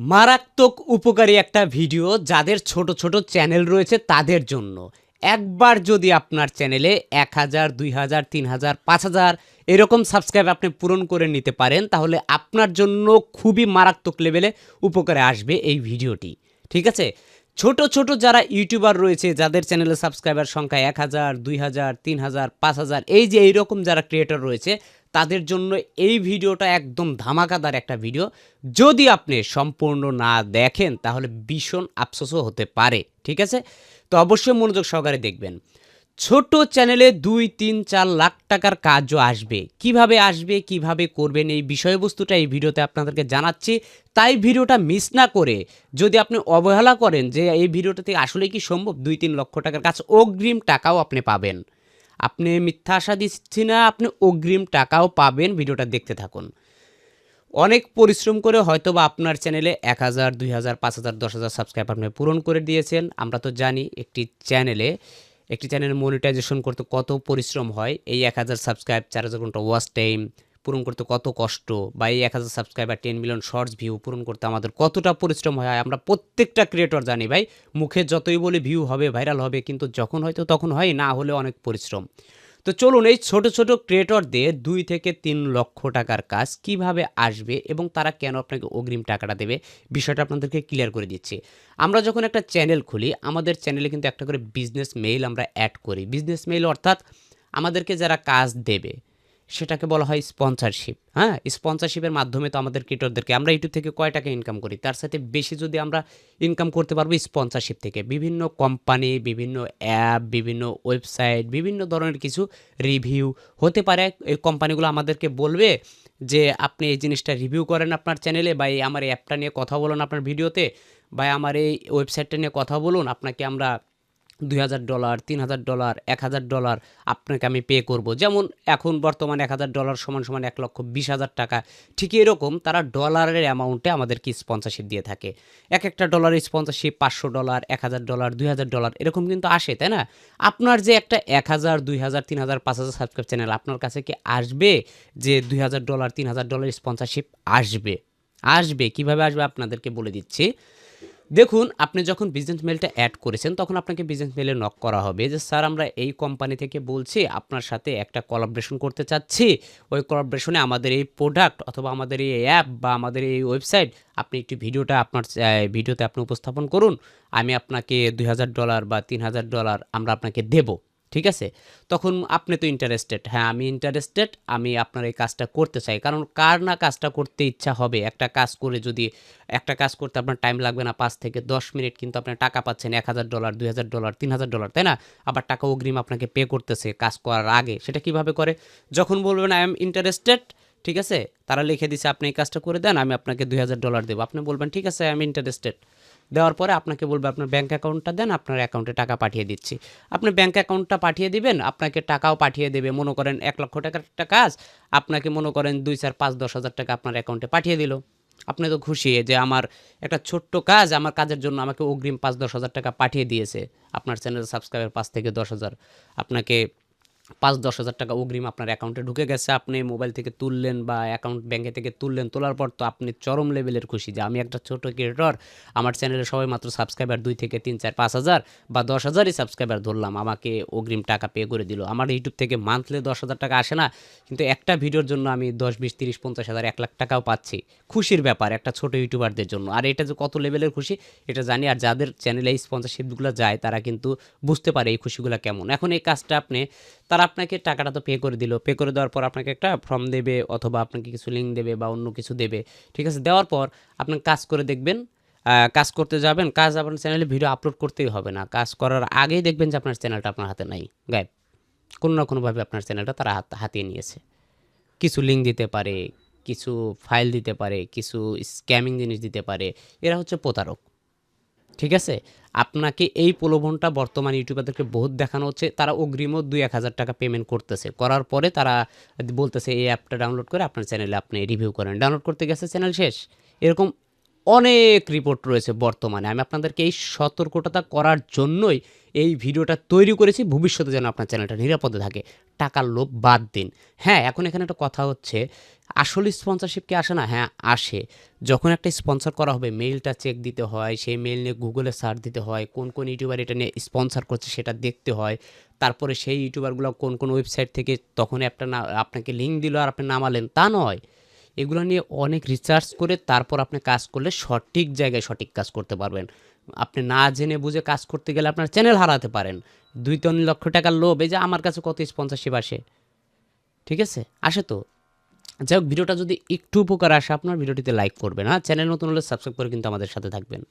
মারাত্মক উপকারী একটা ভিডিও যাদের ছোট ছোট চ্যানেল রয়েছে তাদের জন্য। একবার যদি আপনার চ্যানেলে এক হাজার, দুই হাজার, তিন হাজার, পাঁচ হাজার এরকম সাবস্ক্রাইব আপনি পূরণ করে নিতে পারেন, তাহলে আপনার জন্য খুবই মারাত্মক লেভেলে উপকারে আসবে এই ভিডিওটি। ঠিক আছে? ছোট ছোট যারা ইউটিউবার রয়েছে, যাদের চ্যানেলে সাবস্ক্রাইবার সংখ্যা এক হাজার, দুই হাজার, তিন হাজার, পাঁচ হাজার, এই যে এইরকম যারা ক্রিয়েটর রয়েছে তাদের জন্য এই ভিডিওটা একদম ধামাকাদার একটা ভিডিও। যদি আপনি সম্পূর্ণ না দেখেন, তাহলে ভীষণ আফসোসও হতে পারে, ঠিক আছে? তো অবশ্যই মনোযোগ সহকারে দেখবেন। ছোট চ্যানেলে দুই, তিন, চার লাখ টাকার কাজও আসবে। কীভাবে আসবে, কীভাবে করবেন, এই বিষয়বস্তুটা এই ভিডিওতে আপনাদেরকে জানাচ্ছি। তাই ভিডিওটা মিস না করে যদি আপনি অবহেলা করেন যে এই ভিডিওটাতে আসলে কি সম্ভব, দুই, তিন লক্ষ টাকার কাজ অগ্রিম টাকাও আপনি পাবেন। আপনি মিথ্যা আশা দিচ্ছি না, আপনি অগ্রিম টাকাও পাবেন ভিডিওটা দেখতে থাকুন। অনেক পরিশ্রম করে হয়তো বা আপনার চ্যানেলে এক হাজার, দুই হাজার, পাঁচ হাজার, দশ হাজার সাবস্ক্রাইব আপনি পূরণ করে দিয়েছেন। আমরা তো জানি একটি চ্যানেলে, একটি চ্যানেল মনিটাইজেশন করতে কত পরিশ্রম হয়। এই এক হাজার সাবস্ক্রাইব চার হাজার ঘণ্টা ওয়াচ টাইম পূরণ করতে কত কষ্ট বা এই এক হাজার subscriber ten million shorts view পূরণ করতে আমাদের কতটা পরিশ্রম হয়, আমরা প্রত্যেকটা ক্রিয়েটর জানি ভাই, মুখে যতই বলে ভিউ হবে ভাইরাল হবে, কিন্তু যখন হয়তো তখন হয়, না হলে অনেক পরিশ্রম। তো চলুন এই ছোট ছোট ক্রিয়েটরদের দুই থেকে তিন লক্ষ টাকার কাজ কীভাবে আসবে এবং তারা কেন আপনাকে অগ্রিম টাকাটা দেবে, বিষয়টা আপনাদেরকে ক্লিয়ার করে দিচ্ছি। আমরা যখন একটা চ্যানেল খুলি, আমাদের চ্যানেলে কিন্তু একটা করে বিজনেস মেইল আমরা অ্যাড করি। বিজনেস মেইল অর্থাৎ আমাদেরকে যারা কাজ দেবে সেটাকে বলা হয় স্পন্সারশিপ হ্যাঁ স্পন্সারশিপের মাধ্যমে তো আমাদের ক্রিয়েটরদেরকে আমরা ইউটিউব থেকে কয় টাকা ইনকাম করি? তার সাথে বেশি যদি আমরা ইনকাম করতে পারব স্পন্সারশিপ থেকে। বিভিন্ন কোম্পানি বিভিন্ন অ্যাপ বিভিন্ন ওয়েবসাইট বিভিন্ন ধরনের কিছু রিভিউ হতে পারে। এই কোম্পানিগুলো আমাদেরকে বলবে যে, আপনি এই জিনিসটা রিভিউ করেন আপনার চ্যানেলে বা এই আমার অ্যাপটা নিয়ে কথা বলুন আপনার ভিডিওতে বা আমার এই ওয়েবসাইটটা নিয়ে কথা বলুন। আপনাকে আমরা দুই হাজার ডলার, তিন হাজার ডলার, এক হাজার ডলার আপনাকে আমি পে করব। যেমন এখন বর্তমানে এক হাজার ডলার সমান সমান এক লক্ষ বিশ হাজার টাকা। ঠিক এরকম তারা ডলারের অ্যামাউন্টে আমাদেরকে স্পন্সরশিপ দিয়ে থাকে। এক একটা ডলারের স্পন্সরশিপ পাঁচশো ডলার, এক হাজার ডলার, দুই হাজার ডলার, এরকম কিন্তু আসে, তাই না? আপনার যে একটা এক হাজার, দুই হাজার, তিন হাজার, পাঁচ হাজার সাবস্ক্রাইব চ্যানেল আপনার কাছে কি আসবে যে দুই হাজার ডলার, তিন হাজার ডলার স্পন্সরশিপ আসবে? আসবে। কীভাবে আসবে আপনাদেরকে বলে দিচ্ছি। দেখুন, আপনি যখন বিজনেস মেলটা অ্যাড করেছেন, তখন আপনাকে বিজনেস মেলে নক করা হবে যে, স্যার, আমরা এই কোম্পানি থেকে বলছি, আপনার সাথে একটা কলাবরেশন করতে চাচ্ছি। ওই কলাবরেশনে আমাদের এই প্রোডাক্ট অথবা আমাদের এই অ্যাপ বা আমাদের এই ওয়েবসাইট আপনি একটু ভিডিওটা আপনার ভিডিওতে আপনি উপস্থাপন করুন। আমি আপনাকে দুই হাজার ডলার বা তিন হাজার ডলার আমরা আপনাকে দেবো। ঠিক আছে? তখন আপনি তো ইন্টারেস্টেড হ্যাঁ আমি ইন্টারেস্টেড আমি আপনার এই কাজটা করতে চাই। কারণ কার না কাজটা করতে ইচ্ছা হবে? একটা কাজ করে যদি, একটা কাজ করতে আপনার টাইম লাগবে না পাঁচ থেকে দশ মিনিট, কিন্তু আপনি টাকা পাচ্ছেন এক হাজার ডলার দুই হাজার ডলার তিন হাজার ডলার তাই না? আবার টাকা অগ্রিম আপনাকে পে করতেছে কাজ করার আগে, সেটা কীভাবে করে? যখন বলবেন আই এম ইন্টারেস্টেড ঠিক আছে? তারা লিখে দিছে, আপনি এই কাজটা করে দেন, আমি আপনাকে দুই হাজার ডলার দেবো। আপনি বলবেন, ঠিক আছে আই এম ইন্টারেস্টেড দেওয়ার পরে আপনাকে বলবে, আপনার ব্যাঙ্ক অ্যাকাউন্টটা দেন, আপনার অ্যাকাউন্টে টাকা পাঠিয়ে দিচ্ছি। আপনি ব্যাঙ্ক অ্যাকাউন্টটা পাঠিয়ে দিবেন, আপনাকে টাকাও পাঠিয়ে দেবে। মনে করেন এক লক্ষ টাকার একটা কাজ, আপনাকে মনে করেন দুই, চার, পাঁচ, দশ হাজার টাকা আপনার অ্যাকাউন্টে পাঠিয়ে দিল। আপনি তো খুশি যে আমার একটা ছোট্ট কাজ, আমার কাজের জন্য আমাকে অগ্রিম পাঁচ, দশ হাজার টাকা পাঠিয়ে দিয়েছে। আপনার চ্যানেল সাবস্ক্রাইবার পাঁচ থেকে দশ হাজার। আপনাকে পাঁচ দশ হাজার টাকা অগ্রিম আপনার অ্যাকাউন্টে ঢুকে গেছে। আপনি মোবাইল থেকে তুললেন বা অ্যাকাউন্ট ব্যাঙ্কে থেকে তুললেন, তোলার পর তো আপনি চরম লেভেলের খুশি যে আমি একটা ছোট ক্রিয়েটর, আমার চ্যানেলে সবাই মাত্র সাবস্ক্রাইবার দুই থেকে তিন, চার, পাঁচ হাজার বা দশ হাজারই সাবস্ক্রাইবার ধরলাম, আমাকে অগ্রিম টাকা পে করে দিল। আমার ইউটিউব থেকে মান্থলি দশ হাজার টাকা আসে না, কিন্তু একটা ভিডিওর জন্য আমি দশ, বিশ, তিরিশ, পঞ্চাশ হাজার, এক লাখ টাকাও পাচ্ছি। খুশির ব্যাপার একটা ছোট ইউটিউবারদের জন্য। আর এটা যে কত লেভেলের খুশি, এটা জানি। আর যাদের চ্যানেলে এই স্পন্সরশিপগুলো যায়, তারা কিন্তু বুঝতে পারে এই খুশিগুলো কেমন। এখন এই কাজটা আপনি, তারা আপনাকে টাকাটা তো পে করে দিল। পে করে দেওয়ার পর আপনাকে একটা ফর্ম দেবে অথবা আপনাকে কিছু লিঙ্ক দেবে বা অন্য কিছু দেবে। ঠিক আছে? দেওয়ার পর আপনি কাজ করে দেখবেন কাজ করতে যাবেন, কাজ আপনার চ্যানেলে ভিডিও আপলোড করতেই হবে না। কাজ করার আগেই দেখবেন যে আপনার চ্যানেলটা আপনার হাতে নাই। গায়েব কোনো না কোনোভাবে আপনার চ্যানেলটা তারা হাত হাতিয়ে নিয়েছে। কিছু লিঙ্ক দিতে পারে, কিছু ফাইল দিতে পারে, কিছু স্ক্যামিং জিনিস দিতে পারে। এরা হচ্ছে প্রতারক। ঠিক আছে? আপনাকে এই প্রলোভনটা বর্তমান ইউটিউবারদেরকে বহুত দেখানো হচ্ছে। তারা অগ্রিমও দুই এক হাজার টাকা পেমেন্ট করতেছে। করার পরে তারা বলতেছে, এই অ্যাপটা ডাউনলোড করে আপনার চ্যানেলে আপনি রিভিউ করেন। ডাউনলোড করতে গেছে চ্যানেল শেষ। এরকম অনেক রিপোর্ট রয়েছে বর্তমানে। আমি আপনাদেরকে এই সতর্কতা করার জন্যই এই ভিডিওটা তৈরি করেছি। ভবিষ্যতে যেন আপনার চ্যানেলটা নিরাপদে থাকে। টাকার লোভ বাদ দিন। হ্যাঁ এখন এখানে একটা কথা হচ্ছে, আসলে স্পন্সরশিপ কি আসে না? হ্যাঁ আসে। যখন একটা স্পন্সর করা হবে মেইলটা চেক দিতে হয়, সেই মেইল নিয়ে গুগলে সার্চ দিতে হয়, কোন কোন ইউটিউবার এটা নিয়ে স্পন্সর করছে সেটা দেখতে হয়, তারপরে সেই ইউটিউবারগুলো কোন কোন ওয়েবসাইট থেকে তখন একটা না, আপনাকে লিঙ্ক দিল আর আপনি নামালেন, তা নয়। এগুলো নিয়ে অনেক রিসার্চ করে তারপর আপনি কাজ করলে সঠিক জায়গায় সঠিক কাজ করতে পারবেন। আপনি না জেনে বুঝে কাজ করতে গেলে আপনার চ্যানেল হারাতে পারেন। দুই তিন লক্ষ টাকার লোভ, এই যে আমার কাছে কত স্পন্সরশিপ আসে? ঠিক আছে? আসে তো? যাই হোক, ভিডিওটা যদি একটু উপকার আসে, আপনার ভিডিওটিতে লাইক করবেন। হ্যাঁ চ্যানেল নতুন হলে সাবস্ক্রাইব করে কিন্তু আমাদের সাথে থাকবেন।